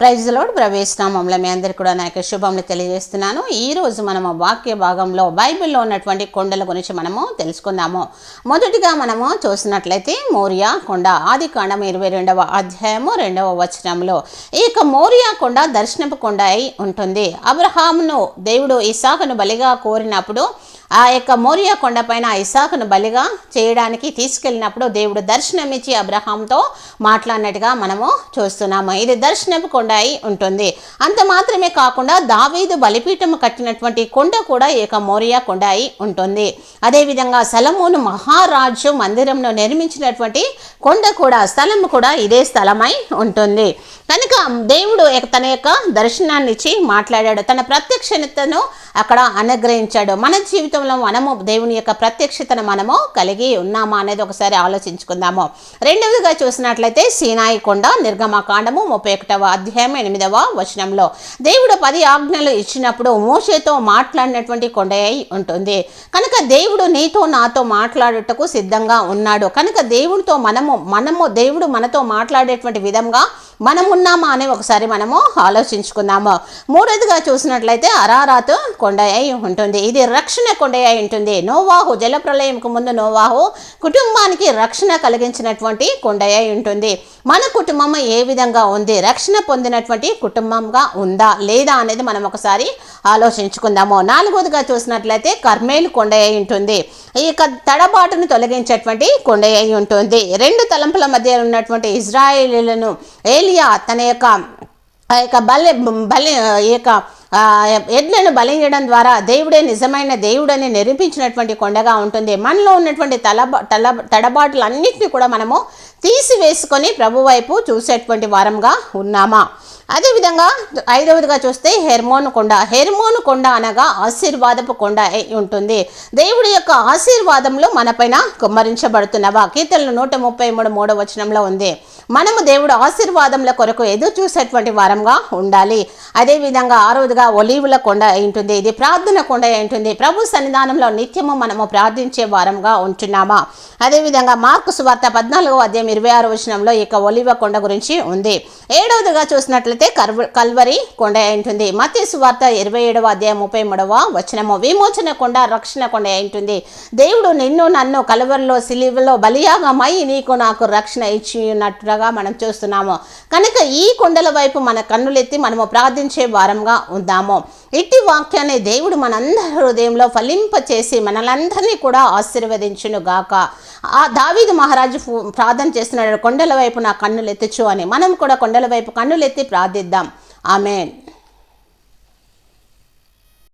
Praise load ప్రవేశనామంలో మీ అందరికీ కూడా నా యొక్క శుభములు తెలియజేస్తున్నాను. ఈరోజు మనము వాక్య భాగంలో బైబిల్లో ఉన్నటువంటి కొండల గురించి మనము తెలుసుకుందాము. మొదటిగా మనము చూసినట్లయితే మోరియా కొండ ఆది కాండం ఇరవై రెండవ అధ్యాయము రెండవ వచనంలో ఈ యొక్క మోరియా కొండ దర్శనపు కొండ అయి ఉంటుంది. అబ్రహామును దేవుడు ఇసాకును బలిగా కోరినప్పుడు ఆ యొక్క మోరియా కొండపైన ఇసాకును బలిగా చేయడానికి తీసుకెళ్ళినప్పుడు దేవుడు దర్శనమిచ్చి అబ్రహాంతో మాట్లాడినట్టుగా మనము చూస్తున్నాము. ఇది దర్శనపు కొండ అయి ఉంటుంది. అంత మాత్రమే కాకుండా దావీదు బలిపీఠం కట్టినటువంటి కొండ కూడా ఈ యొక్క మోరియా కొండ అయి ఉంటుంది. అదేవిధంగా సలమూను మహారాజు మందిరంలో నిర్మించినటువంటి కొండ కూడా స్థలం కూడా ఇదే స్థలమై ఉంటుంది. కనుక దేవుడు తన యొక్క దర్శనాన్ని ఇచ్చి మాట్లాడాడు. తన ప్రత్యక్షతను అక్కడ అనుగ్రహించాడు. మన జీవితంలో మనము దేవుని యొక్క ప్రత్యక్షతను మనము కలిగి ఉన్నామా అనేది ఒకసారి ఆలోచించుకుందాము. రెండవదిగా చూసినట్లయితే సీనాయి కొండ నిర్గమకాండము ముప్పై ఒకటవ అధ్యాయం ఎనిమిదవ వచనంలో దేవుడు పది ఆజ్ఞలు ఇచ్చినప్పుడు మోషేతో మాట్లాడినటువంటి కొండ అయి ఉంటుంది. కనుక దేవుడు నీతో నాతో మాట్లాడుటకు సిద్ధంగా ఉన్నాడు. కనుక దేవుడితో మనము మనము దేవుడు మనతో మాట్లాడేటువంటి విధంగా మనం ఉన్నామా అని ఒకసారి మనము ఆలోచించుకుందాము. మూడోదిగా చూసినట్లయితే అరారాతు కొండ అయి ఉంటుంది. ఇది రక్షణ కొండ అయి ఉంటుంది. నోవాహు జలప్రలయంకు ముందు నోవాహు కుటుంబానికి రక్షణ కలిగించినటువంటి కొండ అయి ఉంటుంది. మన కుటుంబం ఏ విధంగా ఉంది? రక్షణ పొందినటువంటి కుటుంబంగా ఉందా? లేదా అనేది మనం ఒకసారి ఆలోచించుకుందాము. నాలుగోదిగా చూసినట్లయితే కర్మేలు కొండ అయి ఉంటుంది. ఈ యొక్క తడబాటును తొలగించేటువంటి కొండ అయి ఉంటుంది. రెండు తలంపుల మధ్య ఉన్నటువంటి ఇజ్రాయేలీలను ఏలియా తన యొక్క ఆ యొక్క బలి బలి ఈ యొక్క ఎడ్లను బలించడం ద్వారా దేవుడే నిజమైన దేవుడని నిరూపించినటువంటి కొండగా ఉంటుంది. మనలో ఉన్నటువంటి తలబ తల తడబాటులు అన్నింటినీ కూడా మనము తీసివేసుకొని ప్రభు వైపు చూసేటువంటి వారంగా ఉన్నామా? అదేవిధంగా ఐదవదిగా చూస్తే హెర్మోన్ కొండ. హెర్మోన్ కొండ అనగా ఆశీర్వాదపు కొండ ఉంటుంది. దేవుడి యొక్క ఆశీర్వాదంలో మనపైన కుమ్మరించబడుతున్నవా కీర్తనలు నూట ముప్పై మూడు మూడో వచనంలో ఉంది. మనము దేవుడు ఆశీర్వాదముల కొరకు ఎదురు చూసేటువంటి వారంగా ఉండాలి. అదేవిధంగా ఆరవదిగా ఒలీవుల కొండ ఉంటుంది. ఇది ప్రార్థన కొండ ఉంటుంది. ప్రభు సన్నిధానంలో నిత్యము మనము ప్రార్థించే వారంగా ఉంటున్నామా? అదేవిధంగా మార్కు సువార్త పద్నాలుగో అధ్యాయం ఇరవై ఆరు వచనంలో ఈ ఒలివ కొండ గురించి ఉంది. ఏడవదిగా వెళితే కర్వ కల్వరి కొండ ఉంటుంది మత్య సువార్త ఇరవై ఏడవ అధ్యాయం ముప్పై మూడవ వచనము. విమోచన కొండ రక్షణ కొండ అయి ఉంటుంది దేవుడు నిన్ను నన్ను కలవరిలో సిలివలో బలియాగమై నీకు నాకు రక్షణ ఇచ్చి ఉన్నట్టుగా మనం చూస్తున్నాము. కనుక ఈ కొండల వైపు మన కన్నులెత్తి మనము ప్రార్థించే వారంగా ఉందాము. ఇట్టి వాక్యాన్ని దేవుడు మనందరి హృదయంలో ఫలింపచేసి మనలందరినీ కూడా ఆశీర్వదించును గాక. ఆ దావీదు మహారాజు ప్రార్థన చేస్తున్నాడు కొండల వైపు నా కన్నులెత్తచ్చు అని. మనం కూడా కొండల వైపు కన్నులెత్తి ప్రార్థిద్దాం. ఆమెన్.